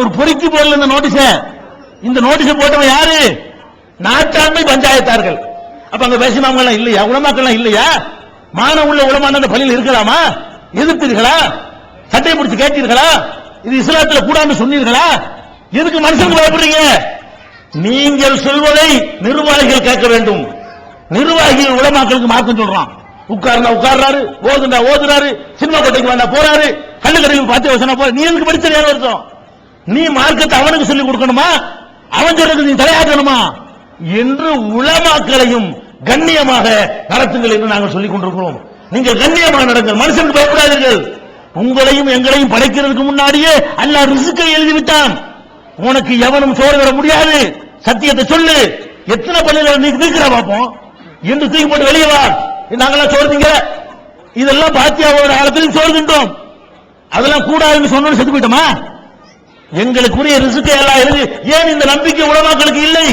ஒரு பொறிக்கு போடல இந்த நோட்டீஸ. இந்த நோட்டீஸ் போட்டவன் யாரு? நாட்டாண்மை பஞ்சாயத்தார்கள். அப்ப அங்க பேசினவங்க எல்லாம் இல்லையா? உலமாக்கள் இல்லையா? மானம் உள்ள உலமான அந்த பள்ளியில் இருக்கலாமா? எதிர்த்தீர்களா? சட்டையை பிடிச்சு கேட்டீர்களா? இது இஸ்லாத்துல கூடாம சொன்னீர்களா? எதுக்கு மனுஷனுக்கு பயப்படுறீங்க? நீங்கள் சொல்வதை நிர்வாகிகள் கேட்க வேண்டும். நிர்வாகிகள் உலமாக்களுக்கு மார்க்கம் சொல்றான். உட்கார்ந்தா உட்கார்றாரு ஓதுண்டா ஓதுறாரு சினிமா கொட்டைக்கு வந்தா போறாரு கல்லுக்கடையில் பார்த்து வசனா போற நீ எதுக்கு படிச்ச நேரம் இருக்கும் நீ மார்க்கத்தை அவனுக்கு சொல்லிக் கொடுக்கணுமா? அவன் சொல்றது நீ தலையாட்டணுமா? என்று உலமாக்களையும் கண்ணியமாக நடத்துங்கள் என்று நாங்கள் சொல்லிக் கொண்டிருக்கிறோம். நீங்கள் கண்ணியமாக நடங்கள். மனுஷனுக்கு பயப்படாதீர்கள். உங்களையும் எங்களையும் படைக்கிறதுக்கு முன்னாடியே அல்லாஹ் ரிசுக்கை எழுதி விட்டான் உனக்கு எவனும் சோறு வர முடியாது. சத்தியத்தை சொல்லு. எத்தனை பள்ளியில நீ நீக்கிற பார்ப்போம் என்று தூக்கி போட்டு வெளியே வா. நாங்களாம் சோறு இதெல்லாம் பாத்தியாவோட காலத்திலும் சோறு தின்றோம். அதெல்லாம் கூடாதுன்னு சொன்னோன்னு செத்து போயிட்டோமா? எங்களுக்குரிய ரிசுக்கை எல்லாம் எழுதி ஏன் இந்த நம்பிக்கை உலமாக்களுக்கு இல்லை?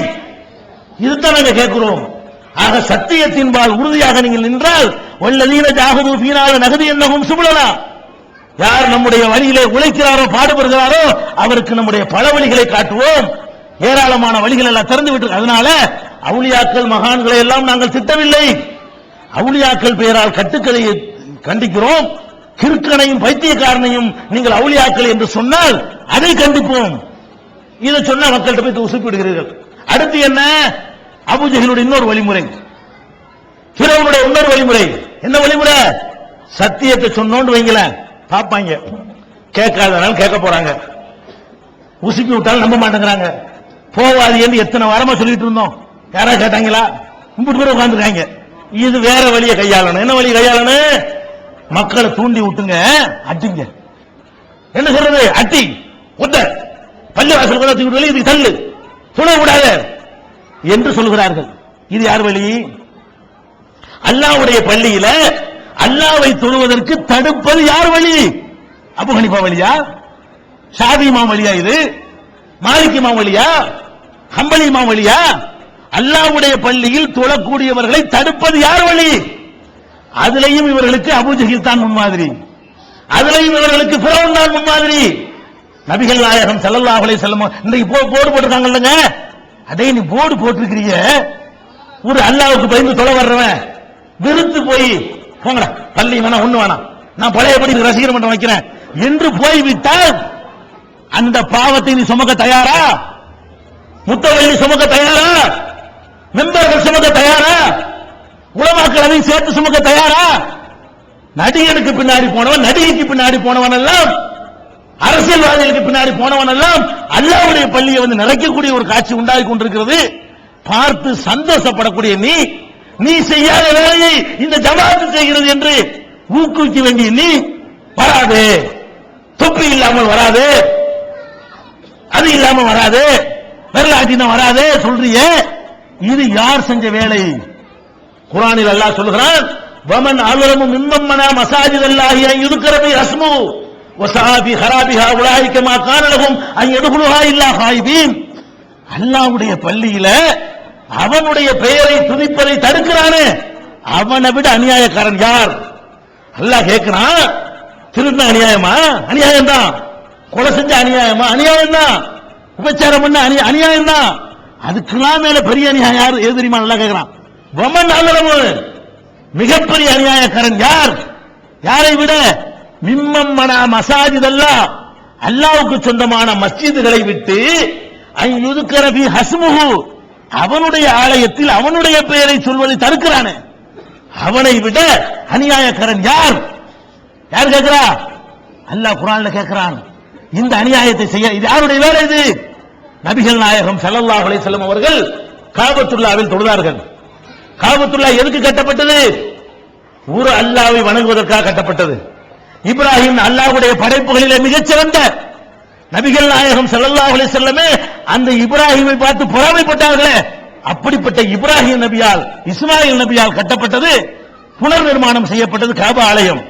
இதுதான் நாங்க கேட்கிறோம். ஆக சத்தியத்தின்பால் உறுதியாக நீங்கள் நின்றால் வல்லதீன ஜாகது பீனால நகதி என்னகும் சுபலனா. யார் நம்முடைய வழியிலே உழைக்கிறாரோ பாடுபடுகிறாரோ அவருக்கு நம்முடைய பல வழிகளை காட்டுவோம். ஏராளமான வழிகள் எல்லாம் திறந்து விட்டு அதனால அவுளியாக்கள் மகான்களை எல்லாம் நாங்கள் திட்டவில்லை. அவுளியாக்கள் பெயரால் கட்டுக்களை கண்டிக்கிறோம். கிறுக்கனையும் பைத்தியக்காரனையும் நீங்கள் அவுளியாக்கள் என்று சொன்னால் அதை கண்டிப்போம். இதை சொன்னா மக்கள்கிட்ட போய் உசுப்பிடுகிறீர்கள் அடுத்து என்ன? அபுஜஹலுடைய இன்னொரு வழிமுறை. பிறவனுடைய இன்னொரு வழிமுறை. என்ன வழிமுறை? சத்தியத்தை சொன்னோன்னு வைங்களேன். பாப்பாங்க கேட்காதனால கேட்க போறாங்க. உசுப்பி விட்டாலும் நம்ப மாட்டேங்கிறாங்க. போவாது என்று எத்தனை வாரமா சொல்லிட்டு இருந்தோம். யாரா கேட்டாங்களா? கும்பிட்டு கூட உட்காந்துருக்காங்க இது வேற வழியை கையாளணும். என்ன வழி கையாளணும்? மக்களை தூண்டி விட்டுங்க அடிங்க. என்ன சொல்றது? அட்டி உத்த பள்ளி வாசல் கூட தூக்கி இதுக்கு தள்ளு. துணை விடாத என்று சொல்கிறார்கள். இது யார் வழி? அல்லாவுடைய பள்ளியில அல்லாவை தொழுவதற்கு தடுப்பது யார் வழி? அபு ஹனிஃபா வழியா? ஷாதி இமாம் வழியா இது? மாலிக் இமாம் வழியா? ஹம்பலி இமாம் வழியா? அல்லாவுடைய பள்ளியில் தொழக்கூடியவர்களை தடுப்பது யார் வழி? அதுலயும் இவர்களுக்கு அபுஜஹில் தான் முன்மாதிரி. அதுலயும் இவர்களுக்கு பிறவன் தான் முன்மாதிரி. நபிகள் நாயகம் ஸல்லல்லாஹு அலைஹி வஸல்லம் இன்றைக்கு போர்டு போர்டு போட்டிருக்காங்கல்லங்க. அதே நீ போர்டு போட்டிருக்கிறீங்க. ஒரு அல்லாவுக்கு பயந்து தொலை வர்றவன் வெறுத்து போய் போங்கடா பள்ளி வேணா ஒண்ணு வேணாம் நான் பழையபடி ரசிகர் மன்றம் வைக்கிறேன். என்று போய்விட்டால் அந்த பாவத்தை நீ சுமக்க தயாரா? முத்தவள்ளி சுமக்க தயாரா? மெம்பர்கள் சுமக்க தயாரா? உலமாக்கள் அதையும் சேர்த்து சுமக்க தயாரா? நடிகனுக்கு பின்னாடி போனவன் நடிகைக்கு பின்னாடி போனவன் எல்லாம் அரசியல்வாதிகளுக்கு பின்னாடி போனவன் எல்லாம் அல்லாவுடைய பள்ளியை வந்து நிறைக்கக்கூடிய ஒரு காட்சி உண்டாகி கொண்டிருக்கிறது. பார்த்து சந்தோஷப்படக்கூடிய நீ நீ செய்யாத வேலையை இந்த ஜமாத்து செய்கிறது என்று ஊக்குவிக்க வேண்டிய நீ வராது. தொப்பி இல்லாமல் வராது. அது இல்லாம வராது. வரலாற்றின வராது. சொல்றியே இது யார் செஞ்ச வேலை? குரானில் அல்லாஹ் சொல்லுகிறான் வமன் அலுவலமும் மிம்மம்மனா மசாஜித் அல்லாஹி அன் யுதுக்கரபி ரஸ்மு வசாபி ஹராபிஹா உலாய்க்க மா கானலகும் அன் எடுகுலுஹா இல்லா ஹாயிபீன். அல்லாஹ்வுடைய பள்ளியில அவனுடைய பெயரை துணிப்பதை தடுக்கிறானே அவனை விட அநியாயக்காரன் யார்? அல்லாஹ் கேட்கிறான் திருந்த அநியாயமா? அநியாயம் தான் கொலை செஞ்ச அநியாயமா? அநியாயம் தான் உபச்சாரம் பண்ண அநியாயம் தான் அதுக்கெல்லாம் மேல பெரிய அநியாயம் யார்? எது தெரியுமா? நல்லா கேட்கிறான். வமன் அல்லளவு மிகப்பெரிய அநியாயக்காரன் யார்? யாரை விட மிம்மம் மனா மசாஜித் அல்லாஹ். அல்லாவுக்கு சொந்தமான மஸ்ஜிதுகளை விட்டு ஐயுதுக்கரபி ஹஸ்முஹு. அவனுடைய ஆலயத்தில் அவனுடைய பெயரை சொல்வதை தடுக்கிறானே. அவனை விட அநியாயக்காரன் யார்? யார் கேட்கிறா? அல்லாஹ் குரான்ல கேட்கிறான். இந்த அநியாயத்தை செய்ய இது யாருடைய வேலை இது? நபிகள் நாயகம் ஸல்லல்லாஹு அலைஹி வஸல்லம் அவர்கள் காபத்துல்லாவில் தொழுதார்கள். காபத்துல்லா எதுக்கு கட்டப்பட்டது? ஒரு அல்லாவை வணங்குவதற்காக கட்டப்பட்டது. இப்ராஹிம் அல்லாஹ்வுடைய படைப்புகளிலே மிகச்சிறந்த நபிகள் நாயகம் செல்லல்லா அலைஹி அந்த இப்ராஹிமை பார்த்து பொறாமைப்பட்டார்களே. அப்படிப்பட்ட இப்ராஹிம் நபியால் இஸ்மாயில் நபியால் கட்டப்பட்டது புனர் நிர்மாணம் செய்யப்பட்டது காப ஆலயம்.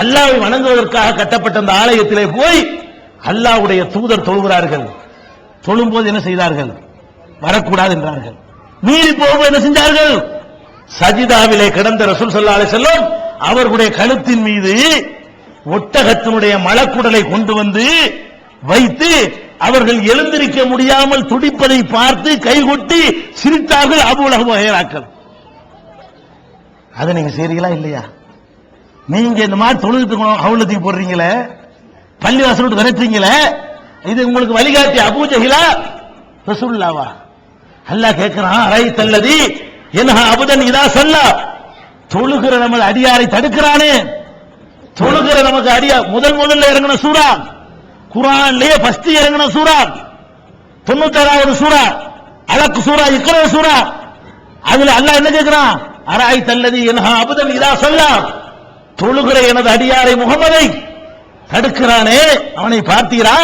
அல்லாவை வணங்குவதற்காக கட்டப்பட்ட அந்த ஆலயத்திலே போய் அல்லாஹ்வுடைய தூதர் தொழுகிறார்கள். தொழும்போது என்ன செய்தார்கள்? வரக்கூடாது என்றார்கள். மீறி போகும்போது என்ன செஞ்சார்கள்? சஜிதாவிலே கிடந்த ரசூல் ஸல்லல்லாஹு அலைஹி அவர்களுடைய கழுத்தின் மீது ஒட்டகத்தினுடைய மலக்குடலை கொண்டு வந்து வைத்து அவர்கள் எழுந்திருக்க முடியாமல் துடிப்பதை பார்த்து கைகொட்டி சிரித்தார்கள் அபுலகம் வகைராக்கள் அதை நீங்க செய்றீங்களா இல்லையா? நீங்க இந்த மாதிரி தொழுதுக்கு அவுளத்துக்கு போடுறீங்களே? பள்ளி வாசல் விட்டு விரட்டுறீங்களே? இது உங்களுக்கு வழிகாட்டி அபூஜகிலா ரசூல்லாவா அல்லாஹ் கேட்கிறான் அரை தல்லதி என்ன அபுதன் இதா சொல்லா. தொழுகிற நம்ம அடியாரை தடுக்கிறானே. தொழுகிற நமக்கு அடியா முதல் முதல்ல இறங்கின சூரா குரான்லயே ஃபர்ஸ்ட் இறங்கின சூரா தொண்ணூத்தாறாவது சூரா அலக்கு சூரா இக்கிற சூரா அதுல அல்லாஹ் என்ன கேட்கிறான் அராய் தல்லதி என்ன அபுதன் இதா சொல்லா. தொழுகிற எனது அடியாரை முகமதை தடுக்கிறானே. அவனை பார்த்தீரா?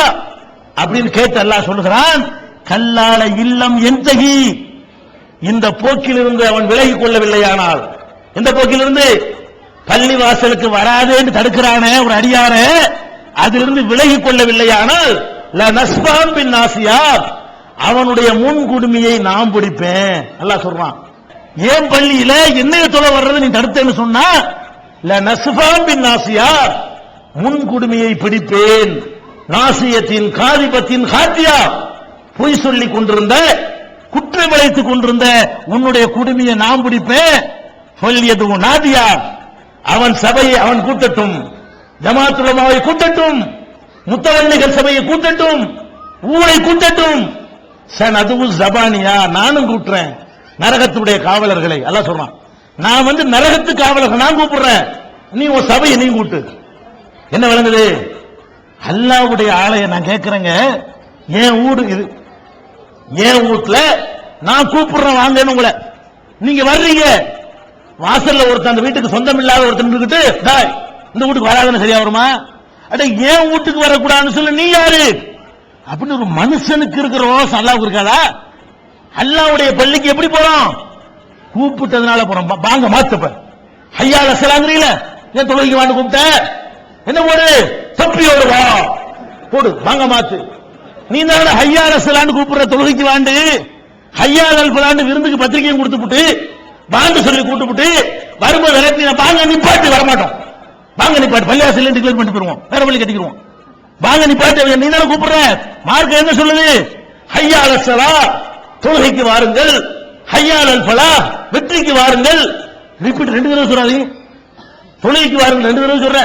அப்படின்னு கேட்டு அல்லாஹ் சொல்லுகிறான் கல்லால இல்லம் எந்தகி? இந்த போக்கிலிருந்து அவன் விலகிக் கொள்ளவில்லையானால் இந்த போக்கிலிருந்து பள்ளி வாசலுக்கு வராது என்று தடுக்கிறானே ஒரு அடியாரே அதிலிருந்து விலகிக் கொள்ளவில்லையானால் ல பின் நாசியா அவனுடைய முன் குடுமியை நான் பிடிப்பேன். நல்லா சொல்றான். ஏன் பள்ளியில என்னைய தொலை வர்றது நீ தடுத்தேன்னு சொன்னா ல பின் நாசியா முன் குடுமையை பிடிப்பேன். நாசியத்தின் காதிபத்தின் காத்தியா பொய் சொல்லிக் கொண்டிருந்த குற்ற விளைத்துக் கொண்டிருந்த உன்னுடைய குடுமியை நான் பிடிப்பேன். சொல்லியது நாதியா அவன் சபையை அவன் கூட்டட்டும். ஜமாத்துலமாவை கூட்டட்டும். முத்தவள்ளிகள் சபையை கூட்டட்டும். ஊரை கூட்டட்டும். சன் அதுவும் ஜபானியா? நானும் கூட்டுறேன். நரகத்துடைய காவலர்களை எல்லாம் சொல்றான். நான் வந்து நரகத்து காவலர்கள் நான் கூப்பிடுறேன். நீ உன் சபையை நீ கூட்டு. என்ன விளங்குது? அல்லாவுடைய ஆலய நான் கேட்கிறேங்க. என் ஊடு இது? என் வீட்டுல நான் கூப்பிடுறேன் வாங்கன்னு உங்களை. நீங்க வர்றீங்க. வாசல்ல ஒருத்தன் அந்த வீட்டுக்கு சொந்தம் இல்லாத ஒருத்தன் இருக்கிட்டு இந்த வீட்டுக்கு வராதுன்னு சரியா வருமா? அட ஏன் வீட்டுக்கு வரக்கூடாதுன்னு சொல்ல நீ யாரு? அப்படின்னு ஒரு மனுஷனுக்கு இருக்கிற ரோசம் அல்லாவுக்கு இருக்காதா? அல்லாவுடைய பள்ளிக்கு எப்படி போறோம்? கூப்பிட்டதுனால போறோம். வாங்க மாத்துப்ப. ஐயா லசலாங்கிறீங்கள ஏன் தொழுகைக்கு வாண்டு கூப்பிட்ட? என்ன போடு? தொப்பியோடு வா. போடு வாங்க மாத்து. நீ தான் ஹையார் அசலான்னு கூப்பிடுற தொழுகைக்கு வாண்டு ஹையார் அல்பலான்னு விருந்துக்கு பத்திரிக்கையும் கொடுத்துப்புட்டு வாங்க சொல்லி கூட்டுப்புட்டு வரும்போது விரட்டி பாங்க வாங்க நிப்பாட்டி வரமாட்டோம். வாங்க நிப்பாட்டு பள்ளியாசல் டிக்ளேர் பண்ணிட்டு போயிருவோம் வேற வழி கட்டிக்கிடுவோம். வாங்க நிப்பாட்டு நீ தானே கூப்பிடுற? மார்க்க என்ன சொல்லுது? ஹையா அசலா தொழுகைக்கு வாருங்கள். ஹையால் அல்பலா வெற்றிக்கு வாருங்கள். ரிப்பீட் ரெண்டு தடவை சொல்லாதீங்க தொழுகைக்கு வாருங்கள் ரெண்டு தடவை சொல்ற.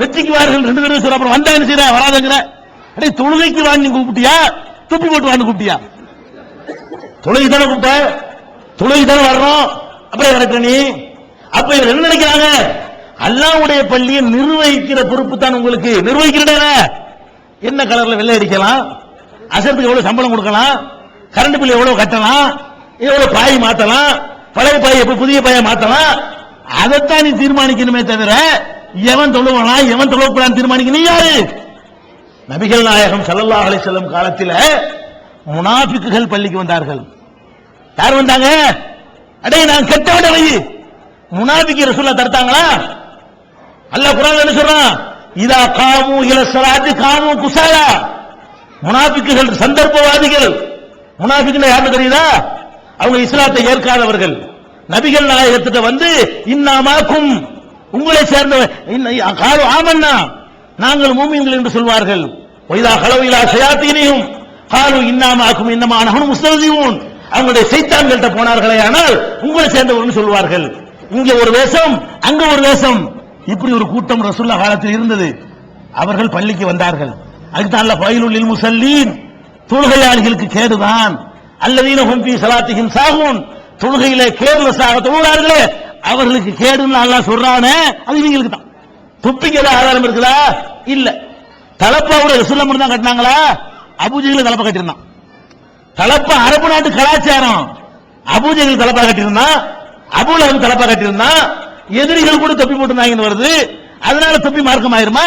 வெற்றிக்கு வாருங்கள் ரெண்டு தடவை சொல்ற. அப்புறம் வந்தா என்ன செய்யற வராதங்கிற. அடே தொழுகைக்கு வாங்கி கூப்பிட்டியா? துப்பி போட்டு வாங்கி கூப்பிட்டியா? தொழுகை தானே கூப்பிட்ட? தொழுகை தானே வர்றோம்? அப்புறம் எனக்கு நீ? அப்ப இவர் என்ன நினைக்கிறாங்க? அல்லாவுடைய பள்ளியை நிர்வகிக்கிற பொறுப்பு தான் உங்களுக்கு. நிர்வகிக்கிறேன் என்ன? கலர்ல வெள்ளை அடிக்கலாம்? அசத்துக்கு எவ்வளவு சம்பளம் கொடுக்கலாம்? கரண்ட் பில் எவ்வளவு கட்டலாம்? எவ்வளவு பாய் மாத்தலாம்? பழைய பாய் எப்ப புதிய பாயை மாத்தலாம்? அதைத்தான் நீ தீர்மானிக்கணுமே தவிர எவன் தொழுவானா எவன் தொழுவப்படான்னு தீர்மானிக்க நீ யாரு? நபிகள் நாயகம் சல்லல்லா அலி செல்லும் காலத்தில் முனாஃபிக்குகள் பள்ளிக்கு வந்தார்கள். யார் வந்தாங்க? அடே நான் கெட்டவட வை முனாபிக்கு ரசூல்லா தடுத்தாங்களா? அல்லாஹ் குரான் என்ன சொல்றான்? இதா காமு இல ஸலாத்தி காமு குசாலா முனாஃபிக்குகள் சந்தர்ப்பவாதிகள். முனாஃபிக்குன்னா யாருன்னு தெரியுதா? அவங்க இஸ்லாத்தை ஏற்காதவர்கள். நபிகள் நாயகத்திட்ட வந்து இன்னாமாக்கும் உங்களை சேர்ந்த காலம் ஆமன்னா. நாங்கள் மூமின்கள் என்று சொல்வார்கள். ஒய்தா கலவையிலா சயாத்தீனையும் காலு இன்னாமாக்கும் இன்னமான முஸ்தவதிவும் அவங்களுடைய சைத்தான்கள்ட்ட போனார்களே ஆனால் உங்களை சேர்ந்தவர்கள் சொல்வார்கள். இங்க ஒரு வேஷம் அங்க ஒரு வேஷம். இப்படி ஒரு கூட்டம் ரசுல்லா காலத்தில் இருந்தது. அவர்கள் பள்ளிக்கு வந்தார்கள். அதுதான் பயிலுள்ளில் முசல்லீன். தொழுகையாளிகளுக்கு கேடுதான். அல்லதீன ஹும்பி சலாத்திகின் சாகும் தொழுகையிலே கேர்லெஸ்ஸாக தொழுகிறார்களே அவர்களுக்கு கேடுன்னு நல்லா சொல்றானே அது இவங்களுக்கு தான் துப்பிக்கு ஏதாவது ஆதாரம் இருக்குதா? இல்ல. தலப்பாவோட ரசூல்லா மட்டும் தான் கட்டினாங்களா? அபூஜையில தலப்பா கட்டியிருந்தான். தலப்பா அரபு நாட்டு கலாச்சாரம். அபூஜைகள் தலப்பா கட்டியிருந்தான். அபூலகம் தலப்பா கட்டியிருந்தான். எதிரிகள் கூட தொப்பி போட்டுருந்தாங்கன்னு வருது. அதனால தொப்பி மார்க்கம் ஆயிருமா?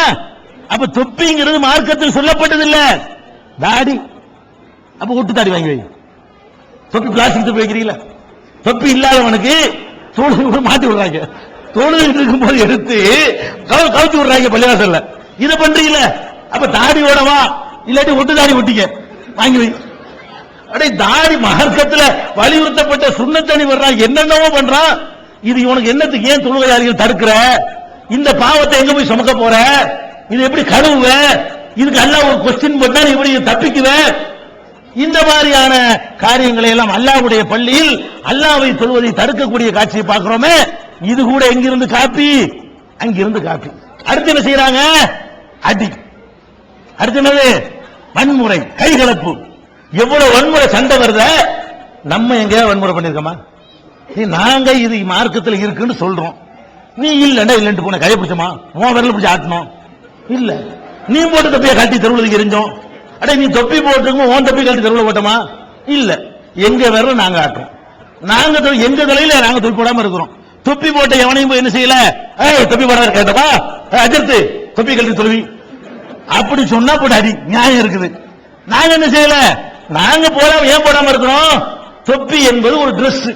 அப்ப தொப்பிங்கிறது மார்க்கத்தில் சொல்லப்பட்டது இல்ல தாடி. அப்ப ஒட்டு தாடி வாங்கி வை. தொப்பி பிளாஸ்டிக் தொப்பி வைக்கிறீங்களா? தொப்பி இல்லாதவனுக்கு சூழல் கூட மாட்டி விடுறாங்க. தொழுவிட்டிருக்கும் போது எடுத்து கவுத்து விடுறாங்க பள்ளிவாசல்ல. இதை பண்றீங்கள? அப்ப தாடி ஓடவா இல்லாட்டி ஒட்டு தாடி ஒட்டிக்க. வாங்கி அடே தாடி மார்க்கத்துல வலியுறுத்தப்பட்ட சுண்ணத்தணி வர்றான் என்னென்னவோ பண்றான் இது இவனுக்கு என்னத்துக்கு ஏன் தொழுகையாளிகள் தடுக்கிற? இந்த பாவத்தை எங்க போய் சுமக்க போற? இது எப்படி கழுவுவ? இதுக்கு அல்லாஹ் ஒரு கொஸ்டின் போட்டா நீ இப்படி தப்பிக்குவ? இந்த மாதிரியான காரியங்களை எல்லாம் அல்லாஹ்வுடைய பள்ளியில் அல்லாவை தொழுவதை தடுக்கக்கூடிய காட்சியை பார்க்கிறோமே. இது கூட எங்கிருந்து காப்பி? அங்கிருந்து காப்பி. அடுத்து என்ன செய்யறாங்க அடி. அடுத்து என்னது? வன்முறை கைகலப்பு. எவ்வளவு வன்முறை சண்டை வருத? நம்ம எங்க வன்முறை பண்ணிருக்கோமா நீ நாங்க இது மார்க்கத்தில் இருக்குன்னு சொல்றோம். நீ இல்லன்னா இல்லன்ட்டு போன கையை பிடிச்சமா? உன் விரல பிடிச்சி ஆட்டணும் இல்ல. நீ போட்டு தொப்பியை கட்டி தெருவில் எரிஞ்சோம். அடே நீ தொப்பி போட்டுருக்கும் உன் தொப்பி கட்டி தெருவில் போட்டோமா இல்ல. எங்க விரல நாங்க ஆட்டுறோம். நாங்க எங்க தலையில நாங்க தொப்பி போடாம இருக்கிறோம். தொப்பி போட்ட எவனையும் போய் என்ன செய்யல? ஏய் தொப்பி போடாத கேட்டப்பா. அஜர்த்து தொப்பி கல்வி தொழுவி. அப்படி சொன்னா போட்டு அடி நியாயம் இருக்குது. நாங்க என்ன செய்யல? நாங்க போடாம ஏன் போடாம இருக்கிறோம்? தொப்பி என்பது ஒரு Dress.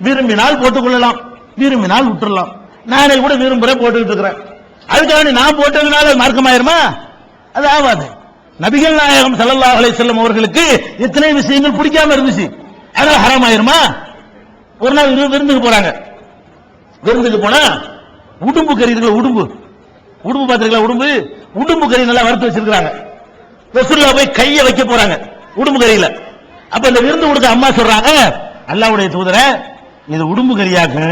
விரும்பினால் போட்டுக் கொள்ளலாம் விரும்பினால் விட்டுறலாம். நானே கூட விரும்புறேன் போட்டுக்கிட்டு இருக்கிறேன். அதுக்காக நான் போட்டதுனால அது மார்க்கமாயிருமா? அது ஆகாது. நபிகள் நாயகம் செல்லல்லா அலை செல்லும் அவர்களுக்கு எத்தனை விஷயங்கள் பிடிக்காம இருந்துச்சு? அதனால ஹரம் ஆயிருமா ஒரு நாள் விருந்துக்கு போறாங்க. விருந்துக்கு போனா உடும்பு கறி இருக்குல்ல உடும்பு. உடும்பு பாத்திருக்கல உடும்பு? உடும்பு கறி நல்லா வறுத்து வச்சிருக்காங்க ரசூல்லா போய் கைய வைக்க போறாங்க உடும்பு கறியில. அப்ப இந்த விருந்து கொடுக்க அம்மா சொல்றாங்க அல்லாவுடைய தூதர இது உடும்பு கறியாக்கு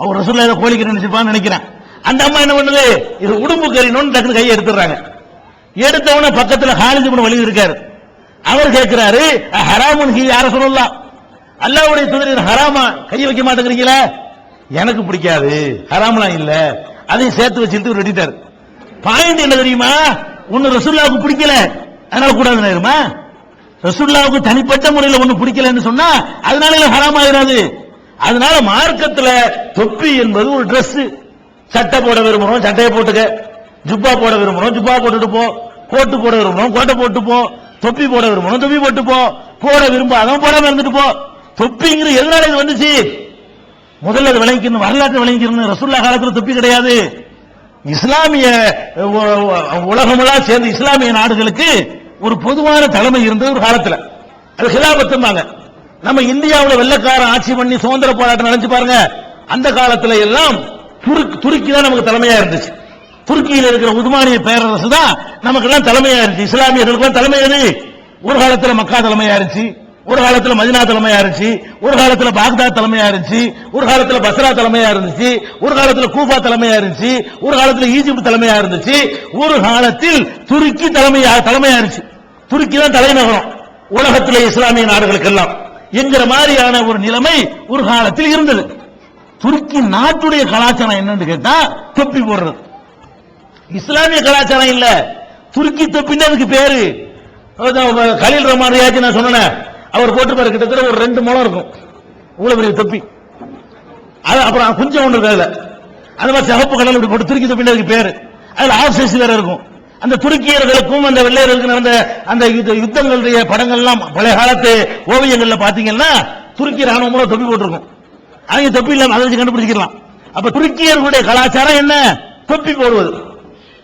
அவர் ரசூல்லா இதை கோழிக்கறி நினைச்சிருப்பான்னு நினைக்கிறேன். அந்த அம்மா என்ன பண்ணுது? இது உடும்பு கறினு டக்குனு கையை எடுத்துறாங்க எடுத்தவன பக்கத்துல ஹாலிஜ் பண்ண வழி இருக்காரு. அவர் கேட்கிறாரு ஹராமுன் ஹி யார சொல்லலாம் அல்லாவுடைய தூதர் இது ஹராமா கையை வைக்க மாட்டேங்கிறீங்களா? எனக்கு பிடிக்காது. ஹராம்லாம் இல்ல. அதையும் சேர்த்து வச்சிருந்து இவர் பாயிண்ட் என்ன தெரியுமா? ஒன்னு ரசூல்லாவுக்கு பிடிக்கல. அதனால கூடாது நேருமா? ரசூல்லாவுக்கு தனிப்பட்ட முறையில் ஒண்ணு பிடிக்கலன்னு சொன்னா அதனால ஹராம் ஆகிறாது. அதனால மார்க்கத்துல தொப்பி என்பது ஒரு Dress. சட்டை போட விரும்புறோம் சட்டையை போட்டுக்க. ஜுப்பா போட விரும்புறோம் ஜுப்பா போட்டுட்டு போ. கோட்டு போட விரும்புறோம் கோட்டை போட்டு போ. தொப்பி போட விரும்புறோம் தொப்பி போட்டு போ. போட விரும்பாதவன் போடாம இருந்துட்டு போ. தொப்பிங்கிற எதனால இது வந்துச்சு? முதல்ல அது விளங்கிக்கணும் வரலாற்று விளங்கிக்கணும் ரசூல்லா காலத்தில் தொப்பி கிடையாது. இஸ்லாமிய உலகமெல்லாம் சேர்ந்த இஸ்லாமிய நாடுகளுக்கு ஒரு பொதுவான தலைமை இருந்தது ஒரு காலத்தில். அது ஹிலாபத்தும்பாங்க. நம்ம இந்தியாவில் வெள்ளக்காரன் ஆட்சி பண்ணி சுதந்திர போராட்டம் நினைச்சு பாருங்க. அந்த காலத்துல எல்லாம் துருக் துருக்கி தான் நமக்கு தலைமையா இருந்துச்சு. துருக்கியில் இருக்கிற உதுமானிய பேரரசு தான் நமக்கு எல்லாம் தலைமையா இருந்துச்சு. இஸ்லாமியர்களுக்கு தலைமை எது? ஒரு காலத்தில் மக்கா தலைமையா இருந்துச்சு. ஒரு காலத்துல மதினா தலைமையா இருந்துச்சு ஒரு காலத்துல பாக்தாத் தலைமையா இருந்துச்சு ஒரு காலத்துல பஸ்ரா தலைமையா இருந்துச்சு ஒரு காலத்துல கூபா தலைமையா இருந்துச்சு ஒரு காலத்துல ஈஜிப்ட் தலைமையா இருந்துச்சு ஒரு காலத்தில் துருக்கி தலைமையா தலைமையா இருந்துச்சு. துருக்கி தான் தலைநகரம் உலகத்துல இஸ்லாமிய நாடுகளுக்கெல்லாம். என்கிற மாதிரியான ஒரு நிலைமை ஒரு காலத்தில் இருந்தது. துருக்கி நாட்டுடைய கலாச்சாரம் என்னன்னு கேட்டா தொப்பி போடுறது. இஸ்லாமிய கலாச்சாரம் இல்ல. துருக்கி தொப்பின்னு அதுக்கு பேரு. அதான் கலீல் ரஹ்மான் ரியாஜி நான் சொன்னேன். அவர் போட்டிருப்பாரு கிட்டத்தட்ட ஒரு ரெண்டு முழம் இருக்கும். இவ்வளவு பெரிய தொப்பி. அது அப்புறம் குஞ்சம் ஒன்று வேலை. அதுல அந்த மாதிரி சிவப்பு கடல் இப்படி போட்டு துருக்கி தொப்பின்னு அதுக்கு பேரு. அதுல ஆஃப் சைஸ் வேற இருக்கும். அந்த துருக்கியர்களுக்கும் அந்த வெள்ளையர்களுக்கும் நடந்த அந்த யுத்தங்களுடைய படங்கள்லாம் பழைய காலத்து ஓவியங்கள்ல பாத்தீங்கன்னா துருக்கி ராணுவம் கூட தொப்பி போட்டிருக்கும். அவங்க தொப்பி இல்லாம அதை வச்சு கண்டுபிடிச்சிக்கலாம். அப்ப துருக்கியர்களுடைய கலாச்சாரம் என்ன? தொப்பி போடுவது.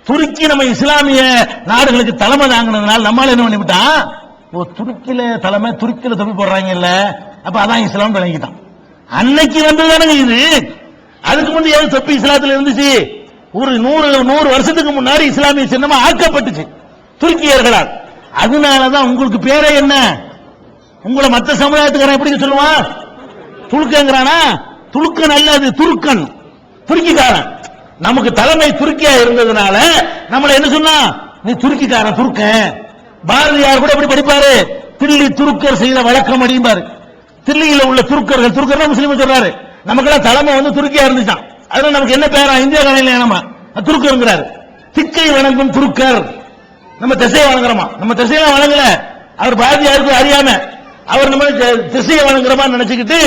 துருக்கி நம்ம இஸ்லாமிய நாடுகளுக்கு தலைமை தாங்கினதுனால நம்மளால என்ன பண்ணிவிட்டான் ஓ துருக்கில தலைமை துருக்கில தொப்பி போடுறாங்கல்ல. அப்ப அதான் இஸ்லாம் விளங்கிட்டான். அன்னைக்கு வந்ததுதானங்க இது. அதுக்கு முந்தைய ஏன் தொப்பி இஸ்லாத்துல இருந்துச்சு? ஒரு நூறு நூறு வருஷத்துக்கு முன்னாடி இஸ்லாமிய சின்னமா ஆக்கப்பட்டுச்சு துருக்கியர்களால். அதனாலதான் உங்களுக்கு பேரே என்ன? உங்களை மத்த சமுதாயத்துக்காரன் எப்படி சொல்லுவான் துலுக்கங்கிறானா துலுக்கன் அல்லது துருக்கன். துருக்கிக்காரன். நமக்கு தலைமை துருக்கியா இருந்ததுனால நம்மள என்ன சொன்னா? நீ துருக்கிக்காரன் துருக்கன். பாரதியார் கூட எப்படி படிப்பாரு? தில்லி துருக்கர் செய்த வழக்கம் அடிம்பாரு தில்லியில உள்ள துருக்கர்கள் துருக்கர் முஸ்லீம் சொல்றாரு. நமக்கெல்லாம் தலைமை வந்து துருக்கியா இருந்துச்சான் அதனால நமக்கு என்ன பேரா? இந்தியா கலையில நம்ம துருக்கருங்கிறாரு. திக்கை வணங்கும் துருக்கர். நம்ம திசையை வணங்குறோமா? நம்ம திசையெல்லாம் வணங்கல. அவர் பாரதியாருக்கு அறியாம. அவர் நம்ம திசையை வணங்குறோமா நினைச்சுக்கிட்டு